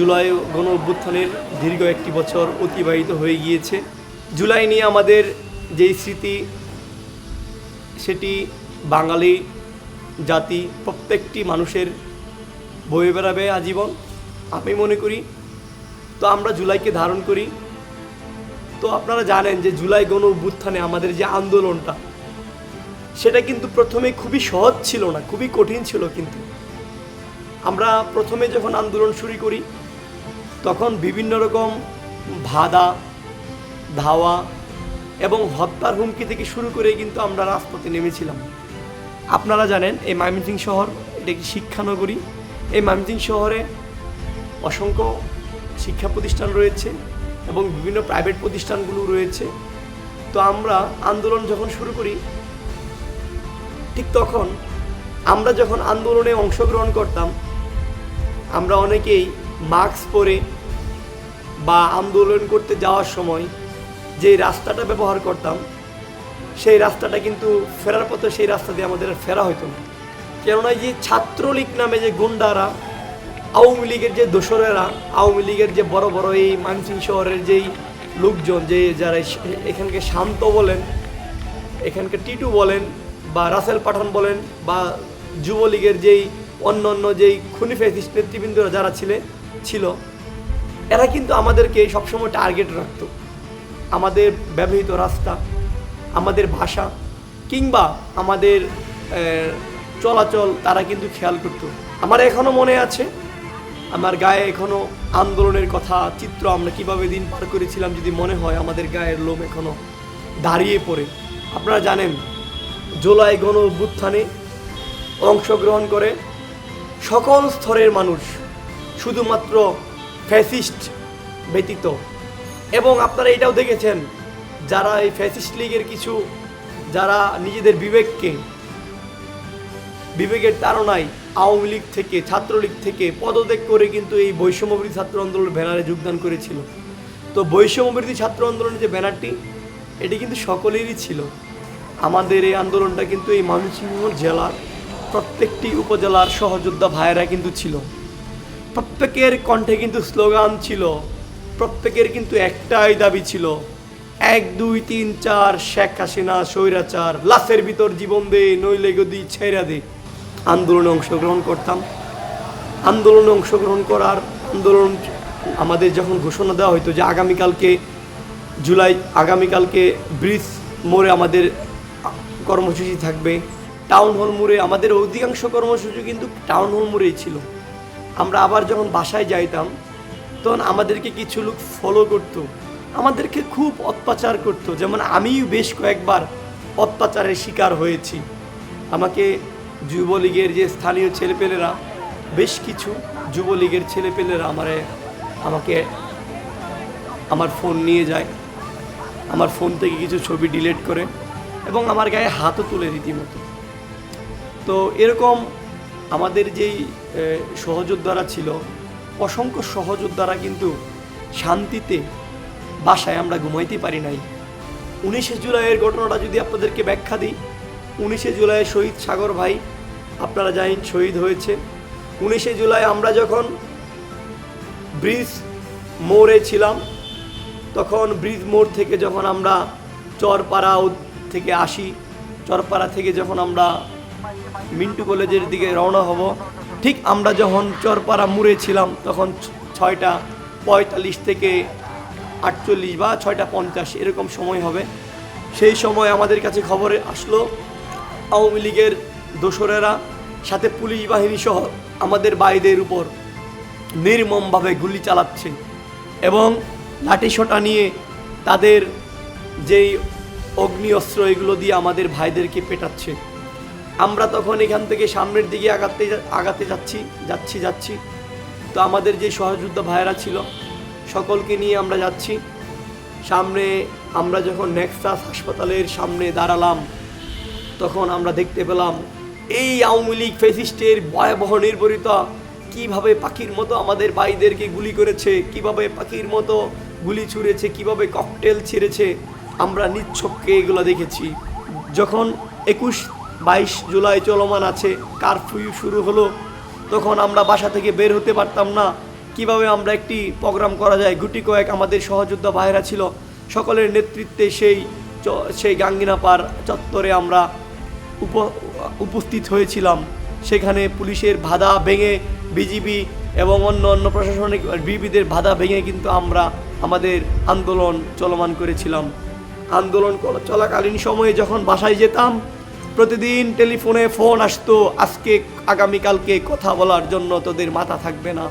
জুলাই গণ অভ্যুত্থানের দীর্ঘ একটি বছর অতিবাহিত হয়ে গিয়েছে। জুলাই নিয়ে আমাদের যেই স্মৃতি, সেটি বাঙালি জাতি, প্রত্যেকটি মানুষের বয়ে বেড়াবে আজীবন, আমি মনে করি। তো আমরা জুলাইকে ধারণ করি। তো আপনারা জানেন যে জুলাই গণ অভ্যুত্থানে আমাদের যে আন্দোলনটা, সেটা কিন্তু প্রথমে খুবই সহজ ছিল না, খুবই কঠিন ছিল কিন্তু। আমরা প্রথমে যখন আন্দোলন শুরু করি তখন বিভিন্ন রকম ভাদা, ধাওয়া এবং হত্যার হুমকি থেকে শুরু করে কিন্তু আমরা রাজপথে নেমেছিলাম। আপনারা জানেন, এই ময়মনসিং শহর, এটা একটি শিক্ষানগরী? এই ময়মনসিং শহরে অসংখ্য শিক্ষা প্রতিষ্ঠান রয়েছে এবং বিভিন্ন প্রাইভেট প্রতিষ্ঠানগুলো রয়েছে। তো আমরা আন্দোলন যখন শুরু করি, ঠিক তখন আমরা যখন আন্দোলনে অংশগ্রহণ করতাম, আমরা অনেকেই মাস্ক পরে বা আন্দোলন করতে যাওয়ার সময় যে রাস্তাটা ব্যবহার করতাম, সেই রাস্তাটা কিন্তু ফেরার পথে সেই রাস্তা দিয়ে আমাদের ফেরা হতো না। কেননা যে ছাত্রলীগ নামে যে গুন্ডারা, আওয়ামী লীগের যে দোসরেরা, আওয়ামী লীগের যে বড় বড় এই মানসিং শহরের যেই লোকজন, যে যারা এখানকে শান্ত বলেন, এখানকে টিটু বলেন, বা রাসেল পাঠান বলেন, বা যুবলীগের যেই অন্য অন্য যেই খুনি ফেসিস্ট নেতৃবৃন্দরা যারা ছিলে, ছিল এরা কিন্তু আমাদেরকে সবসময় টার্গেট রাখতো। আমাদের ব্যবহৃত রাস্তা, আমাদের ভাষা কিংবা আমাদের চলাচল তারা কিন্তু খেয়াল করতো। আমার এখনও মনে আছে, আমার গায়ে এখনও আন্দোলনের কথা, চিত্র আমরা কীভাবে দিন পার করেছিলাম যদি মনে হয়, আমাদের গায়ের লোম এখনও দাঁড়িয়ে পড়ে। আপনারা জানেন, জুলাই গণ অভ্যুত্থানে অংশগ্রহণ করে সকল স্তরের মানুষ, শুধুমাত্র ফ্যাসিস্ট ব্যতীত। এবং আপনারা এটাও দেখেছেন, যারা এই ফ্যাসিস্ট লীগের কিছু, যারা নিজেদের বিবেককে, বিবেকের তাড়নায় আওয়ামী লীগ থেকে, ছাত্রলীগ থেকে পদত্যাগ করে কিন্তু এই বৈষম্যবিরোধী ছাত্র আন্দোলনের ব্যানারে যোগদান করেছিল। তো বৈষম্যবিরোধী ছাত্র আন্দোলনের যে ব্যানারটি, এটি কিন্তু সকলেরই ছিল। আমাদের এই আন্দোলনটা কিন্তু এই ময়মনসিংহ জেলার প্রত্যেকটি উপজেলার সহযোদ্ধা ভাইয়েরা কিন্তু ছিল। প্রত্যেকের কণ্ঠে কিন্তু স্লোগান ছিল, প্রত্যেকের কিন্তু একটাই দাবি ছিল, এক, দুই, তিন, চার, শেখ হাসিনা স্বৈরাচার, লাশের ভিতর জীবন দে, নইলে গদি ছেড়া দে। আন্দোলনে অংশগ্রহণ করতাম। আন্দোলনে অংশগ্রহণ করার আন্দোলন আমাদের যখন ঘোষণা দেওয়া হতো যে আগামীকালকে জুলাই, আগামীকালকে ব্রিজ মোড়ে আমাদের কর্মসূচি থাকবে, টাউন হল মোড়ে, আমাদের অধিকাংশ কর্মসূচি কিন্তু টাউন হল মোড়েই ছিল। আমরা আবার যখন বাসায় যাইতাম, তখন আমাদেরকে কিছু লোক ফলো করতো। আমাদেরকে খুব অত্যাচার করতো। যেমন আমিও বেশ কয়েকবার অত্যাচারের শিকার হয়েছি। আমাকে যুবলীগের যে স্থানীয় ছেলেপেলেরা, বেশ কিছু যুবলীগের ছেলেপেলেরা আমারে, আমাকে আমার ফোন নিয়ে যায়। আমার ফোন থেকে কিছু ছবি ডিলিট করে এবং আমার গায়ে হাতও তুলে রীতিমতো তো এরকম আমাদের যেই সহযোদ্ধারা ছিল, অসংখ্য সহযোদ্ধারা কিন্তু শান্তিতে বাসায় আমরা ঘুমাইতে পারি নাই। উনিশে জুলাইয়ের ঘটনাটা যদি আপনাদেরকে ব্যাখ্যা দিই, উনিশে জুলাই শহীদ সাগর ভাই, আপনারা জানেন শহীদ হয়েছে। উনিশে জুলাই আমরা যখন ব্রিজ মোড়ে ছিলাম, তখন ব্রিজ মোড় থেকে যখন আমরা চরপাড়া থেকে আসি, চরপাড়া থেকে যখন আমরা মিন্টু কলেজের দিকে রওনা হব। ঠিক আমরা যখন চরপাড়া মুড়ে ছিলাম, তখন ছয়টা পঁয়তাল্লিশ থেকে আটচল্লিশ বা ছয়টা পঞ্চাশ এরকম সময় হবে। সেই সময় আমাদের কাছে খবরে আসলো, আওয়ামী লীগের দোসরেরা, সাথে পুলিশ বাহিনী সহ আমাদের বাইদের উপর নির্মমভাবে গুলি চালাচ্ছে এবং লাঠিসোঁটা নিয়ে তাদের যেই অগ্নি অস্ত্র এগুলো দিয়ে আমাদের ভাইদেরকে পেটাচ্ছে। আমরা তখন এখান থেকে সামনের দিকে আগাতে আগাতে যাচ্ছি যাচ্ছি যাচ্ছি। তো আমাদের যে সহযোদ্ধা ভাইয়েরা ছিল, সকলকে নিয়ে আমরা যাচ্ছি। সামনে আমরা যখন নেক্সাস হাসপাতালের সামনে দাঁড়ালাম, তখন আমরা দেখতে পেলাম এই আওয়ামী লীগ ফেসিস্টের ভয়াবহ নির্ভরিতা কীভাবে পাখির মতো আমাদের ভাইদেরকে গুলি করেছে, কীভাবে পাখির মতো গুলি ছুঁড়েছে, কীভাবে ককটেল ছিঁড়েছে, আমরা নিচ্ছককে এগুলো দেখেছি। যখন একুশ বাইশ জুলাই চলমান আছে, কারফিউ শুরু হলো। তখন আমরা বাসা থেকে বের হতে পারতাম না। কীভাবে আমরা একটি প্রোগ্রাম করা যায়? গুটি কয়েক আমাদের সহযোদ্ধা ভাইরা ছিল। সকলের নেতৃত্বে সেই সেই গাঙ্গিনাপার চত্বরে আমরা উপ, উপস্থিত হয়েছিলাম। সেখানে পুলিশের বাধা ভেঙে, বিজিবি এবং অন্য অন্য প্রশাসনিক বিবিদের বাধা ভেঙে কিন্তু আমরা আমাদের আন্দোলন চলমান করেছিলাম। আন্দোলন চলাকালীন সময়ে যখন বাসায় যেতাম প্রতিদিন টেলিফোনে ফোন আসতো, আজকে, আগামীকালকে কথা বলার জন্য তোদের মাথা থাকবে না।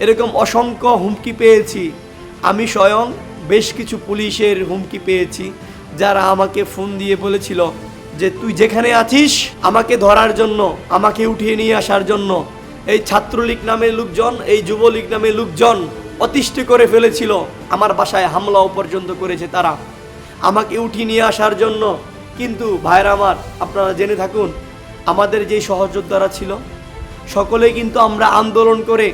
এরকম অসংখ্য হুমকি পেয়েছি। আমি স্বয়ং বেশ কিছু পুলিশের হুমকি পেয়েছি, যারা আমাকে ফোন দিয়ে বলেছিল যে, তুই যেখানে আছিস, আমাকে ধরার জন্য, আমাকে উঠিয়ে নিয়ে আসার জন্য। এই ছাত্রলীগ নামে লোকজন, এই যুবলীগ নামে লোকজন অতিষ্ঠ করে ফেলেছিল। আমার বাসায় হামলাও পর্যন্ত করেছে তারা। আমাকে উঠিয়ে নিয়ে আসার জন্য কিন্তু ভাইরা আমার, আপনারা জেনে থাকুন, আমাদের যে সহযোদ্ধারা ছিল, সকলেই কিন্তু আমরা আন্দোলন করে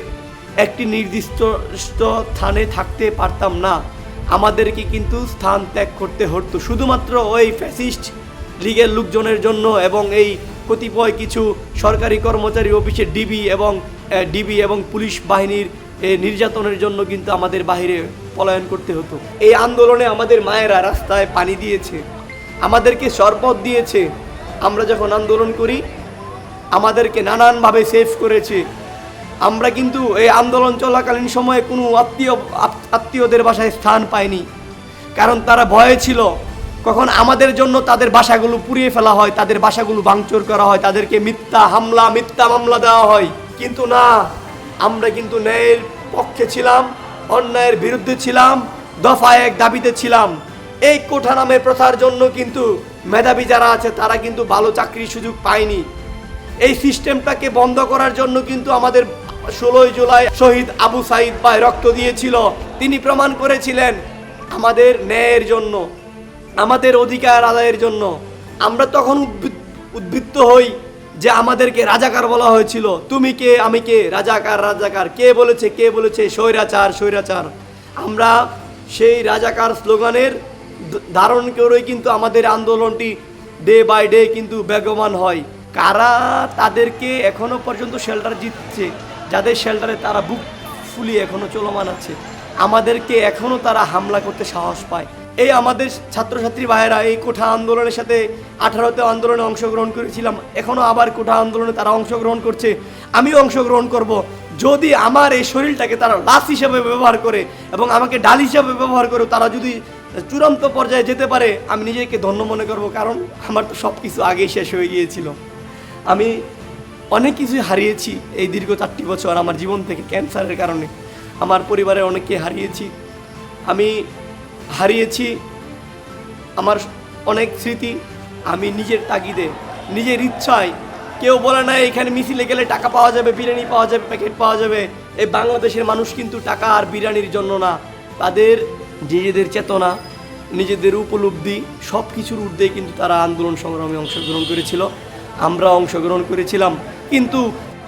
একটি নির্দিষ্ট স্থানে থাকতে পারতাম না। আমাদেরকে কিন্তু স্থান ত্যাগ করতে হতো। শুধুমাত্র ওই ফ্যাসিস্ট লীগের লোকজনের জন্য এবং এই কতিপয় কিছু সরকারি কর্মচারী অফিসের ডিবি এবং ডিবি এবং পুলিশ বাহিনীর নির্যাতনের জন্য কিন্তু আমাদের বাইরে পলায়ন করতে হতো। এই আন্দোলনে আমাদের মায়েরা রাস্তায় পানি দিয়েছে। আমাদেরকে শরবত দিয়েছে। আমরা যখন আন্দোলন করি, আমাদেরকে নানানভাবে সেভ করেছে। আমরা কিন্তু এই আন্দোলন চলাকালীন সময়ে কোনো আত্মীয়, আত্মীয়দের বাসায় স্থান পাইনি। কারণ তারা ভয়ে ছিল। কখন আমাদের জন্য তাদের বাসাগুলো পুড়িয়ে ফেলা হয়, তাদের বাসাগুলো ভাঙচুর করা হয়, তাদেরকে মিথ্যা হামলা, মিথ্যা মামলা দেওয়া হয়। কিন্তু না, আমরা কিন্তু ন্যায়ের পক্ষে ছিলাম, অন্যায়ের বিরুদ্ধে ছিলাম দফা এক দাবিতে ছিলাম। এই কোঠা নামের প্রথার জন্য কিন্তু মেধাবী যারা আছে, তারা কিন্তু ভালো চাকরির সুযোগ পায়নি। এই সিস্টেমটাকে বন্ধ করার জন্য কিন্তু আমাদের ষোলোই জুলাই শহীদ আবু সাইদ ভাই রক্ত দিয়েছিল। তিনি প্রমাণ করেছিলেন আমাদের ন্যায়ের জন্য, আমাদের অধিকার আদায়ের জন্য। আমরা তখন উদ্বৃত্ত হই যে আমাদেরকে রাজাকার বলা হয়েছিল। তুমি কে, আমি কে? রাজাকার রাজাকার। কে বলেছে কে বলেছে? স্বৈরাচার স্বৈরাচার। আমরা সেই রাজাকার স্লোগানের ধারণ করেই কিন্তু আমাদের আন্দোলনটি ডে বাই ডে কিন্তু বেগমান হয়। কারা তাদেরকে এখনও পর্যন্ত শেল্টার জিতছে, যাদের শেল্টারে তারা বুক ফুলিয়ে এখনও চলমান আছে, আমাদেরকে এখনও তারা হামলা করতে সাহস পায়। এই আমাদের ছাত্রছাত্রী ভাইয়েরা এই কোঠা আন্দোলনের সাথে আঠারোতে আন্দোলনে অংশগ্রহণ করেছিলাম, এখনও আবার কোঠা আন্দোলনে তারা অংশগ্রহণ করছে, আমিও অংশগ্রহণ করব। যদি আমার এই শরীরটাকে তারা লাশ হিসাবে ব্যবহার করে এবং আমাকে ডাল হিসাবে ব্যবহার করে, তারা যদি চূড়ান্ত পর্যায়ে যেতে পারে, আমি নিজেকে ধন্য মনে করব, কারণ আমার তো সব কিছু আগেই শেষ হয়ে গিয়েছিল। আমি অনেক কিছুই হারিয়েছি এই দীর্ঘ চারটি বছর আমার জীবন থেকে ক্যান্সারের কারণে। আমার পরিবারের অনেককে হারিয়েছি। আমি হারিয়েছি আমার অনেক স্মৃতি আমি নিজের তাগিদে, নিজের ইচ্ছায়। কেউ বলে না এখানে মিছিলে গেলে টাকা পাওয়া যাবে, বিরিয়ানি পাওয়া যাবে, প্যাকেট পাওয়া যাবে। এই বাংলাদেশের মানুষ কিন্তু টাকা আর বিরিয়ানির জন্য না। তাদের নিজেদের চেতনা, নিজেদের উপলব্ধি সব কিছুর ঊর্ধ্বে কিন্তু তারা আন্দোলন সংগ্রামে অংশগ্রহণ করেছিল। আমরা অংশগ্রহণ করেছিলাম, কিন্তু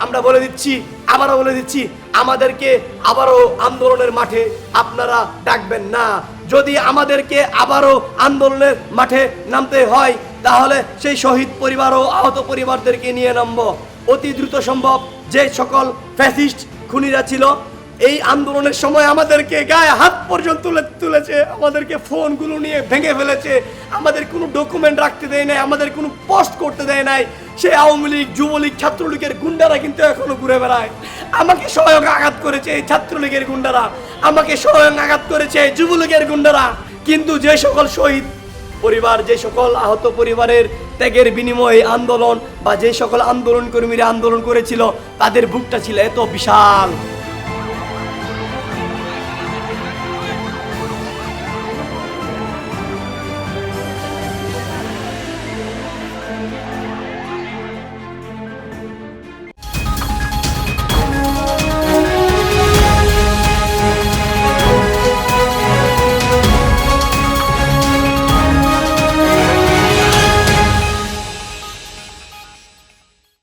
আমরা বলে দিচ্ছি, আবারও বলে দিচ্ছি, আমাদেরকে আবারও আন্দোলনের মাঠে আপনারা ডাকবেন না। যদি আমাদেরকে আবারও আন্দোলনের মাঠে নামতে হয়, তাহলে সেই শহীদ পরিবার ও আহত পরিবারদেরকে নিয়ে নামবো। অতি দ্রুত সম্ভব যে সকল ফ্যাসিস্ট, খুনিরা ছিল এই আন্দোলনের সময় আমাদেরকে গায়ে হাত পর্যন্ত তুলে তুলেছে, আমাদেরকে ফোনগুলো নিয়ে ভেঙে ফেলেছে, আমাদের কোনো ডকুমেন্ট রাখতে দেয় নাই, আমাদের কোনো পোস্ট করতে দেয় নাই। সে আওয়ামী লীগ, যুবলীগ, ছাত্রলীগের গুন্ডারা কিন্তু এখনও ঘুরে বেড়ায়। আমাকে স্বয়ং আঘাত করেছে এই ছাত্রলীগের গুন্ডারা। আমাকে স্বয়ং আঘাত করেছে এই যুবলীগের গুন্ডারা। কিন্তু যে সকল শহীদ পরিবার, যে সকল আহত পরিবারের ত্যাগের বিনিময়ে আন্দোলন বা যে সকল আন্দোলন কর্মীরা আন্দোলন করেছিল, তাদের বুকটা ছিল এত বিশাল।